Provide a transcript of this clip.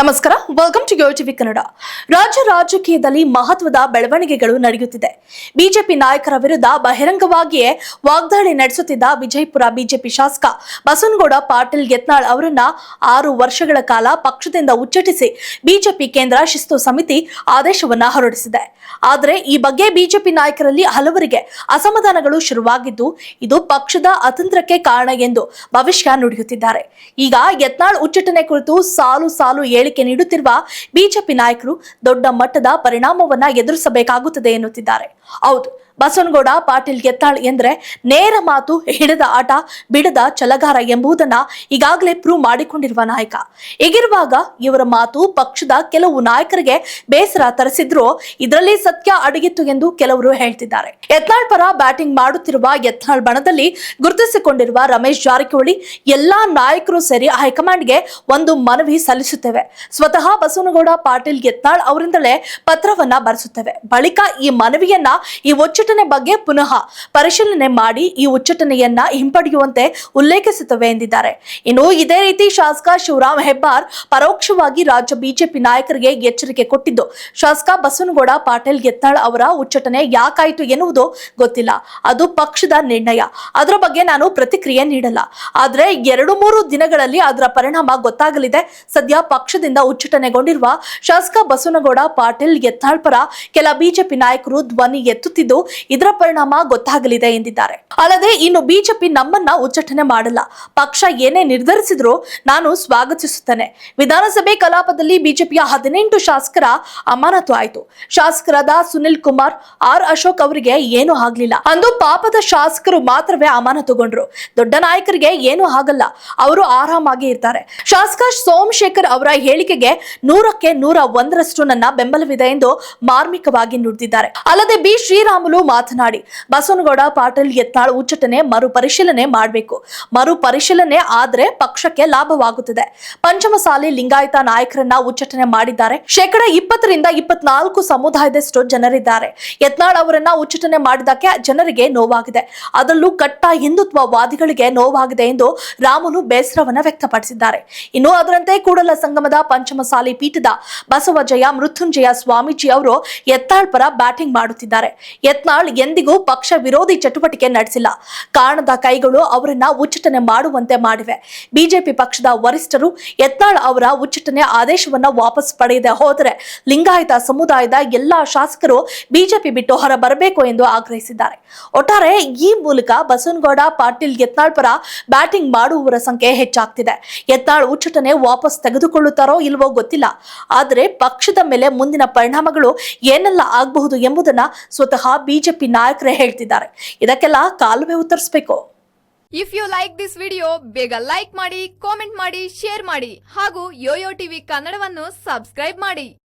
ನಮಸ್ಕಾರ. Welcome to TV Kannada. ರಾಜ್ಯ ರಾಜಕೀಯದಲ್ಲಿ ಮಹತ್ವದ ಬೆಳವಣಿಗೆಗಳು ನಡೆಯುತ್ತಿದೆ. ಬಿಜೆಪಿ ನಾಯಕರ ವಿರುದ್ಧ ಬಹಿರಂಗವಾಗಿಯೇ ವಾಗ್ದಾಳಿ ನಡೆಸುತ್ತಿದ್ದ ವಿಜಯಪುರ ಬಿಜೆಪಿ ಶಾಸಕ ಬಸವನಗೌಡ ಪಾಟೀಲ್ ಯತ್ನಾಳ್ ಅವರನ್ನ ಆರು ವರ್ಷಗಳ ಕಾಲ ಪಕ್ಷದಿಂದ ಉಚ್ಚಟಿಸಿ ಬಿಜೆಪಿ ಕೇಂದ್ರ ಶಿಸ್ತು ಸಮಿತಿ ಆದೇಶವನ್ನ ಹೊರಡಿಸಿದೆ. ಆದರೆ ಈ ಬಗ್ಗೆ ಬಿಜೆಪಿ ನಾಯಕರಲ್ಲಿ ಹಲವರಿಗೆ ಅಸಮಾಧಾನಗಳು ಶುರುವಾಗಿದ್ದು, ಇದು ಪಕ್ಷದ ಅತಂತ್ರಕ್ಕೆ ಕಾರಣ ಎಂದು ಭವಿಷ್ಯ ನುಡಿಯುತ್ತಿದ್ದಾರೆ. ಈಗ ಯತ್ನಾಳ್ ಉಚ್ಚಟನೆ ಕುರಿತು ಸಾಲು ಸಾಲು ಹೇಳಿಕೆ ನೀಡುತ್ತಿರುವ ಬಿಜೆಪಿ ನಾಯಕರು ದೊಡ್ಡ ಮಟ್ಟದ ಪರಿಣಾಮವನ್ನ ಎದುರಿಸಬೇಕಾಗುತ್ತದೆ ಎನ್ನುತ್ತಿದ್ದಾರೆ. ಹೌದು ಬಸವನಗೌಡ ಪಾಟೀಲ್ ಗೆತ್ತಾಳ್ ಎಂದ್ರೆ ನೇರ ಮಾತು ಹಿಡಿದ ಆಟ, ಬಿಡದ ಚಲಗಾರ ಎಂಬುದನ್ನ ಈಗಾಗಲೇ ಪ್ರೂವ್ ಮಾಡಿಕೊಂಡಿರುವ ನಾಯಕ. ಹೀಗಿರುವಾಗ ಇವರ ಮಾತು ಪಕ್ಷದ ಕೆಲವು ನಾಯಕರಿಗೆ ಬೇಸರ ತರಿಸಿದ್ರು ಇದರಲ್ಲಿ ಸತ್ಯ ಅಡಗಿತ್ತು ಎಂದು ಕೆಲವರು ಹೇಳ್ತಿದ್ದಾರೆ. ಯತ್ನಾಳ್ ಪರ ಬ್ಯಾಟಿಂಗ್ ಮಾಡುತ್ತಿರುವ ಯತ್ನಾಳ್ ಬಣದಲ್ಲಿ ಗುರುತಿಸಿಕೊಂಡಿರುವ ರಮೇಶ್ ಜಾರಕಿಹೊಳಿ ಎಲ್ಲಾ ನಾಯಕರು ಸೇರಿ ಹೈಕಮಾಂಡ್ಗೆ ಒಂದು ಮನವಿ ಸಲ್ಲಿಸುತ್ತೇವೆ. ಸ್ವತಃ ಬಸವನಗೌಡ ಪಾಟೀಲ್ ಯತ್ನಾಳ್ ಅವರಿಂದಲೇ ಪತ್ರವನ್ನ ಬರೆಸುತ್ತೇವೆ. ಬಳಿಕ ಈ ಮನವಿಯನ್ನ ಈ ಉಚ್ಚಟನೆ ಬಗ್ಗೆ ಪುನಃ ಪರಿಶೀಲನೆ ಮಾಡಿ ಈ ಉಚ್ಚಟನೆಯನ್ನ ಹಿಂಪಡೆಯುವಂತೆ ಉಲ್ಲೇಖಿಸುತ್ತವೆ ಎಂದಿದ್ದಾರೆ. ಇನ್ನು ಇದೇ ರೀತಿ ಶಾಸಕ ಶಿವರಾಮ್ ಹೆಬ್ಬಾರ್ ಪರೋಕ್ಷವಾಗಿ ರಾಜ್ಯ ಬಿಜೆಪಿ ನಾಯಕರಿಗೆ ಎಚ್ಚರಿಕೆ ಕೊಟ್ಟಿದ್ದು, ಶಾಸಕ ಬಸವನಗೌಡ, ಪಾಟೀಲ್ ಗೆತ್ತಾಳ್ ಅವರ ಉಚ್ಚಟನೆ ಯಾಕಾಯಿತು ಎನ್ನುವುದು ಗೊತ್ತಿಲ್ಲ. ಅದು ಪಕ್ಷದ ನಿರ್ಣಯ. ಅದರ ಬಗ್ಗೆ ನಾನು ಪ್ರತಿಕ್ರಿಯೆ ನೀಡಲ್ಲ. ಆದ್ರೆ ಎರಡು ಮೂರು ದಿನಗಳಲ್ಲಿ ಅದರ ಪರಿಣಾಮ ಗೊತ್ತಾಗಲಿದೆ. ಸದ್ಯ ಪಕ್ಷದಿಂದ ಉಚ್ಚಟನೆಗೊಂಡಿರುವ ಶಾಸಕ ಬಸವನಗೌಡ, ಪಾಟೀಲ್ ಯತ್ನಾಳ್ ಪರ ಕೆಲ ಬಿಜೆಪಿ ನಾಯಕರು ಧ್ವನಿ ಎತ್ತುತ್ತಿದ್ದು ಇದರ ಪರಿಣಾಮ ಗೊತ್ತಾಗಲಿದೆ ಎಂದಿದ್ದಾರೆ. ಅಲ್ಲದೆ ಇನ್ನು ಬಿಜೆಪಿ ನಮ್ಮನ್ನ ಉಚ್ಚಟನೆ ಮಾಡಲ್ಲ. ಪಕ್ಷ ಏನೇ ನಿರ್ಧರಿಸಿದ್ರು ನಾನು ಸ್ವಾಗತಿಸುತ್ತೇನೆ. ವಿಧಾನಸಭೆ ಕಲಾಪದಲ್ಲಿ ಬಿಜೆಪಿಯ ಹದಿನೆಂಟು ಶಾಸಕರ ಅಮಾನತು ಆಯಿತು. ಶಾಸಕರಾದ ಸುನಿಲ್ ಕುಮಾರ್, ಆರ್ ಅಶೋಕ್ ಅವರಿಗೆ ಏನು ಆಗ್ಲಿಲ್ಲ. ಅಂದು ಪಾಪದ ಶಾಸಕರು ಮಾತ್ರವೇ ಅಮಾನತುಗೊಂಡ್ರು. ದೊಡ್ಡ ನಾಯಕರಿಗೆ ಏನು ಆಗಲ್ಲ. ಅವರು ಆರಾಮಾಗಿ ಇರ್ತಾರೆ. ಶಾಸಕ ಸೋಮಶೇಖರ್ ಅವರ ಹೇಳಿಕೆಗೆ ನೂರಕ್ಕೆ ನೂರ ಒಂದರಷ್ಟು ನನ್ನ ಬೆಂಬಲವಿದೆ ಎಂದು ಮಾರ್ಮಿಕವಾಗಿ ನುಡಿದಿದ್ದಾರೆ. ಅಲ್ಲದೆ ಬಿ. ಶ್ರೀರಾಮುಲು ಮಾತನಾಡಿ, ಬಸವನಗೌಡ ಪಾಟೀಲ್ ಯತ್ನಾಳ್ ಉಚ್ಚಟನೆ ಮರು ಪರಿಶೀಲನೆ ಮಾಡಬೇಕು. ಮರು ಪರಿಶೀಲನೆ ಆದ್ರೆ ಪಕ್ಷಕ್ಕೆ ಲಾಭವಾಗುತ್ತದೆ. ಪಂಚಮಸಾಲಿ ಲಿಂಗಾಯತ ನಾಯಕರನ್ನ ಉಚ್ಚಟನೆ ಮಾಡಿದ್ದಾರೆ. ಶೇಕಡ ಇಪ್ಪತ್ತರಿಂದ ಇಪ್ಪತ್ನಾಲ್ಕು ಸಮುದಾಯದಷ್ಟು ಜನರಿದ್ದಾರೆ. ಯತ್ನಾಳ್ ಅವರನ್ನ ಉಚ್ಚಟನೆ ಮಾಡಿದಕ್ಕೆ ಜನರಿಗೆ ನೋವಾಗಿದೆ. ಅದರಲ್ಲೂ ಕಟ್ಟ ಹಿಂದುತ್ವವಾದಿಗಳಿಗೆ ನೋವಾಗಿದೆ ಎಂದು ರಾಮುಲು ಬೇಸರವನ್ನ ವ್ಯಕ್ತಪಡಿಸಿದ್ದಾರೆ. ಇನ್ನು ಅದರಂತೆ ಕೂಡಲ ಸಂಗಮದ ಪಂಚಮಸಾಲಿ ಪೀಠದ ಬಸವಜಯ ಮೃತ್ಯುಂಜಯ ಸ್ವಾಮೀಜಿ ಅವರು ಯತ್ನಾಳ್ ಪರ ಬ್ಯಾಟಿಂಗ್ ಮಾಡುತ್ತಿದ್ದಾರೆ. ಯತ್ನಾಳ್ ಎಂದಿಗೂ ಪಕ್ಷ ವಿರೋಧಿ ಚಟುವಟಿಕೆ ನಡೆಸಿಲ್ಲ. ಕಾರಣದ ಕೈಗಳು ಅವರನ್ನ ಉಚ್ಚಟನೆ ಮಾಡುವಂತೆ ಮಾಡಿವೆ. ಬಿಜೆಪಿ ಪಕ್ಷದ ವರಿಷ್ಠರು ಯತ್ನಾಳ್ ಅವರ ಉಚ್ಚಟನೆ ಆದೇಶವನ್ನ ವಾಪಸ್ ಪಡೆಯದೆ ಹೋದರೆ ಲಿಂಗಾಯತ ಸಮುದಾಯದ ಎಲ್ಲಾ ಶಾಸಕರು ಬಿಜೆಪಿ ಬಿಟ್ಟು ಹೊರ ಬರಬೇಕು ಎಂದು ಆಗ್ರಹಿಸಿದ್ದಾರೆ. ಒಟ್ಟಾರೆ ಈ ಮೂಲಕ ಬಸವನಗೌಡ, ಪಾಟೀಲ್, ಯತ್ನಾಳ್ ಪರ ಬ್ಯಾಟಿಂಗ್ ಮಾಡುವವರ ಸಂಖ್ಯೆ ಹೆಚ್ಚಾಗ್ತಿದೆ. ಯತ್ನಾಳ್ ಉಚ್ಚಟನೆ ವಾಪಸ್ ತೆಗೆದುಕೊಳ್ಳುತ್ತಾರೋ ಇಲ್ವೋ ಗೊತ್ತಿಲ್ಲ. ಆದರೆ ಪಕ್ಷದ ಮೇಲೆ ಮುಂದಿನ ಪರಿಣಾಮಗಳು ಏನೆಲ್ಲ ಆಗಬಹುದು ಎಂಬುದನ್ನ ಸ್ವತಃ ಬಿಜೆಪಿ ನಾಯಕರೇ ಹೇಳ್ತಿದ್ದಾರೆ. ಇದಕ್ಕೆಲ್ಲ ಕಾಲುವೆ ಉತ್ತರಿಸಬೇಕು. If you like this video ಬೇಗ ಲೈಕ್ ಮಾಡಿ ಕಾಮೆಂಟ್ ಮಾಡಿ ಶೇರ್ ಮಾಡಿ ಹಾಗೂ ಯೋಯೋ ಟಿವಿ ಕನ್ನಡವನ್ನು ಸಬ್ಸ್ಕ್ರೈಬ್ ಮಾಡಿ.